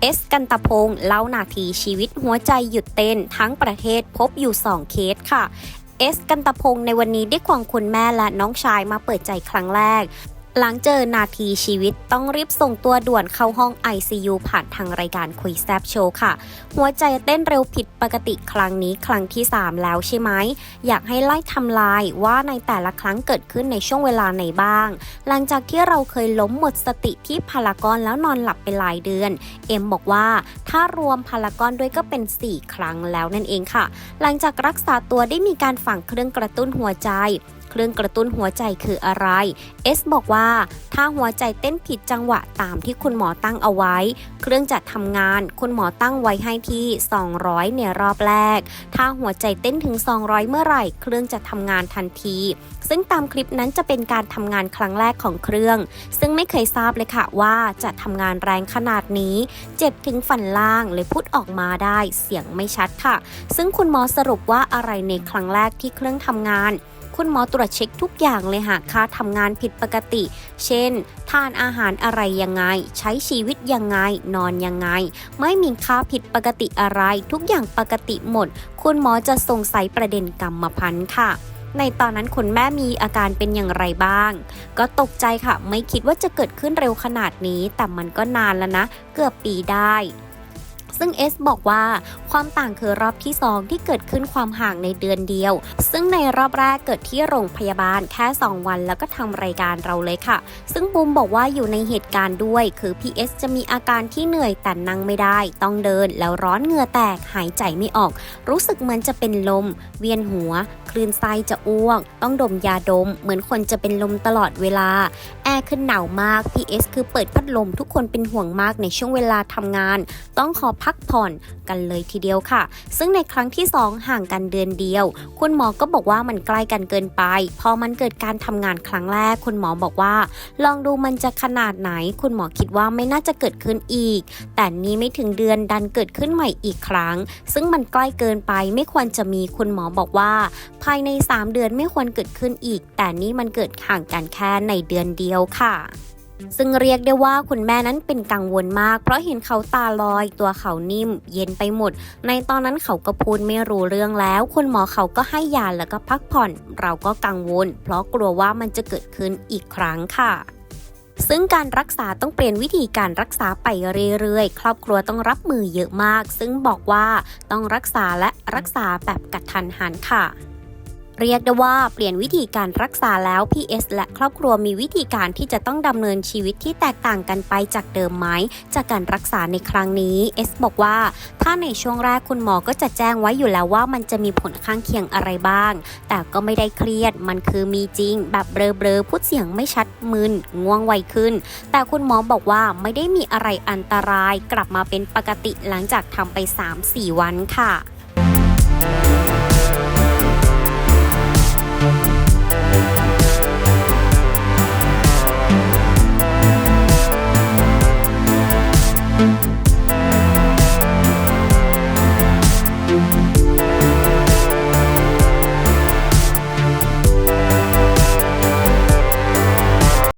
เอสกันตพงศ์เล่านาทีชีวิตหัวใจหยุดเต้นทั้งประเทศพบอยู่ 2 เคสค่ะเอสกันตพงศ์ในวันนี้ได้ควงคุณแม่และน้องชายมาเปิดใจครั้งแรก หลังเจอนาทีชีวิตต้องรีบส่งตัวด่วนเข้าห้อง ICU ผ่านทางรายการคุยแซบโชว์ค่ะ หัวใจเต้นเร็วผิดปกติครั้งนี้ครั้งที่ 3 แล้วใช่ไหม อยากให้ไล่ทำลายว่าในแต่ละครั้งเกิดขึ้นในช่วงเวลาไหนบ้าง หลังจากที่เราเคยล้มหมดสติที่พารากอนแล้วนอนหลับไปหลายเดือน เอ็มบอกว่าถ้ารวมพารากอนด้วยก็เป็น 4 ครั้งแล้วนั่นเองค่ะ หลังจากรักษาตัวได้มีการฝังเครื่องกระตุ้นหัวใจ เครื่องกระตุ้นหัวใจคืออะไร เอสบอกว่า ถ้าหัวใจเต้นผิดจังหวะตามที่คุณหมอตั้งเอาไว้ เครื่องจะทำงาน คุณหมอตั้งไว้ให้ที่ 200 ในรอบแรก ถ้าหัวใจเต้นถึง 200 เมื่อไหร่ เครื่องจะทำงานทันที ซึ่งตามคลิปนั้นจะเป็นการทำงานครั้งแรกของเครื่อง ซึ่งไม่เคยทราบเลยค่ะว่าจะทำงานแรงขนาดนี้ เจ็บถึงฝันล่างเลยพูดออกมาได้เสียงไม่ชัดค่ะ ซึ่งคุณหมอสรุปว่าอะไรในครั้งแรกที่เครื่องทำงาน คุณหมอตรวจเช็คทุกอย่างเลยหากค่าทำงานผิดปกติ เช่น ทานอาหารอะไรยังไง ใช้ชีวิตยังไง นอนยังไง ไม่มีค่าผิดปกติอะไร ทุกอย่างปกติหมด คุณหมอจะสงสัยประเด็นกรรมพันธุ์ค่ะในตอนนั้นคุณแม่มีอาการเป็นอย่างไรบ้าง ก็ตกใจค่ะ ไม่คิดว่าจะเกิดขึ้นเร็วขนาดนี้ แต่มันก็นานแล้วนะ เกือบปีได้ ซึ่งเอสบอกว่าความต่างคือรอบที่ 2 ที่เกิดขึ้นความห่างในเดือนเดียว ซึ่งในรอบแรกเกิดที่โรงพยาบาลแค่ 2 วันแล้วก็ทำรายการเราเลยค่ะ ซึ่งบูมบอกว่าอยู่ในเหตุการณ์ด้วย คือพีเอสจะมีอาการที่เหนื่อยแต่นั่งไม่ได้ ต้องเดินแล้วร้อนเหงื่อแตกหายใจไม่ออก รู้สึกเหมือนจะเป็นลม เวียนหัว คลื่นไส้จะอ้วก ต้องดมยาดม เหมือนคนจะเป็นลมตลอดเวลาแอร์ขึ้นหนาวมาก PS คือเปิดพัดลมทุกคนเป็นห่วงมากในช่วงเวลาทำงาน ต้องขอพักักผ่อนกันเลยทีเดียวค่ะ ซึ่งในครั้งที่ 2 ห่างกันเดือนเดียว คุณหมอก็บอกว่ามันใกล้กันเกินไป พอมันเกิดการทำงานครั้งแรก คุณหมอบอกว่า ลองดูมันจะขนาดไหน คุณหมอคิดว่าไม่น่าจะเกิดขึ้นอีก แต่นี้ไม่ถึงเดือนดันเกิดขึ้นใหม่อีกครั้ง ซึ่งมันใกล้เกินไปไม่ควรจะมีคุณหมอบอกว่า ภายใน 3 เดือนไม่ควรเกิดขึ้นอีก แต่นี่มันเกิดห่างกันแค่ในเดือนเดียวค่ะ ซึ่งเรียกได้ว่าคุณแม่นั้นเป็นกังวลมาก เพราะเห็นเขาตาลอย ตัวเขานิ่ม เย็นไปหมด ในตอนนั้นเขาก็พูดไม่รู้เรื่องแล้ว คุณหมอเขาก็ให้ยาแล้วก็พักผ่อน เราก็กังวล เพราะกลัวว่ามันจะเกิดขึ้นอีกครั้งค่ะซึ่งการรักษาต้องเปลี่ยนวิธีการรักษาไปเรื่อยๆ ครอบครัวต้องรับมือเยอะมาก ซึ่งบอกว่าต้องรักษาและรักษาแบบกัดทันหันค่ะ เรียกได้ว่าเปลี่ยนวิธีการรักษาแล้ว PS และครอบครัวมีวิธีการที่จะต้องดำเนินชีวิตที่แตกต่างกันไปจากเดิมไหมจากการรักษาในครั้งนี้เอสบอกว่า ถ้าในช่วงแรกคุณหมอก็จะแจ้งไว้อยู่แล้วว่ามันจะมีผลข้างเคียงอะไรบ้าง แต่ก็ไม่ได้เครียดมันคือมีจริง แบบเบลอๆพูดเสียงไม่ชัดมึนง่วงไวขึ้น แต่คุณหมอบอกว่าไม่ได้มีอะไรอันตรายกลับมาเป็นปกติหลังจากทำไป 3-4 วันค่ะ